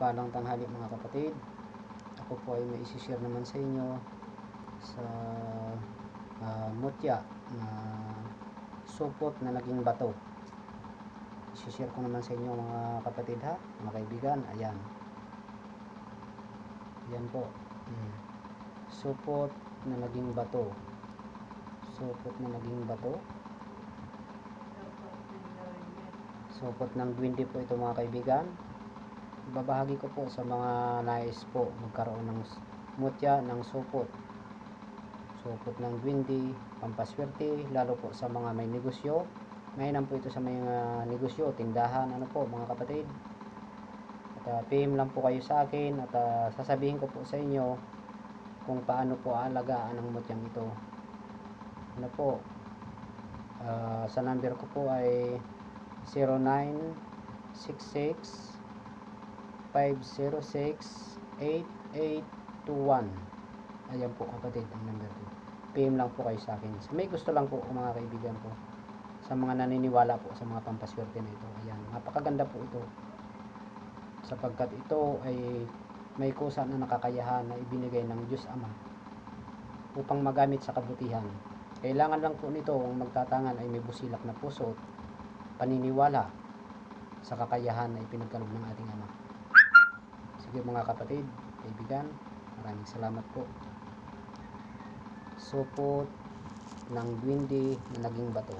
Mapagpalang tanghali mga kapatid. Ako po ay may isi-share naman sa inyo sa ah, mutya na supot na naging bato. Isi-share ko naman sa inyo mga kapatid ha, mga kaibigan. Ayan. Ayan po. Hmm. Supot na naging bato. Supot na naging bato. Supot ng 20 po ito mga kaibigan. Ibabahagi ko po sa mga nais po magkaroon ng mutya ng supot. Supot ng 20, pampaswerte, lalo po sa mga may negosyo. Mainam po ito sa mga negosyo, tindahan, ano po mga kapatid. At uh, PM lang po kayo sa akin at ah, sasabihin ko po sa inyo kung paano po aalagaan ang mutyang ito. Ano po, ah, sa number ko po ay 0966 506-8821 ayan po kapatid ang number ko. PM lang po kayo sa akin. May gusto lang po mga kaibigan ko sa mga naniniwala po sa mga pampaswerte na ito. Ayan napakaganda po ito. Sapagkat ito ay may kusa na nakakayahan na ibinigay ng Diyos Ama upang magamit sa kabutihan. Kailangan lang po nito ang magtatangan ay may busilak na puso at paniniwala sa kakayahan na ipinagkaloob ng ating Ama Sige mga kapatid, kaibigan, maraming salamat po. Supot ng dwindi na naging bato.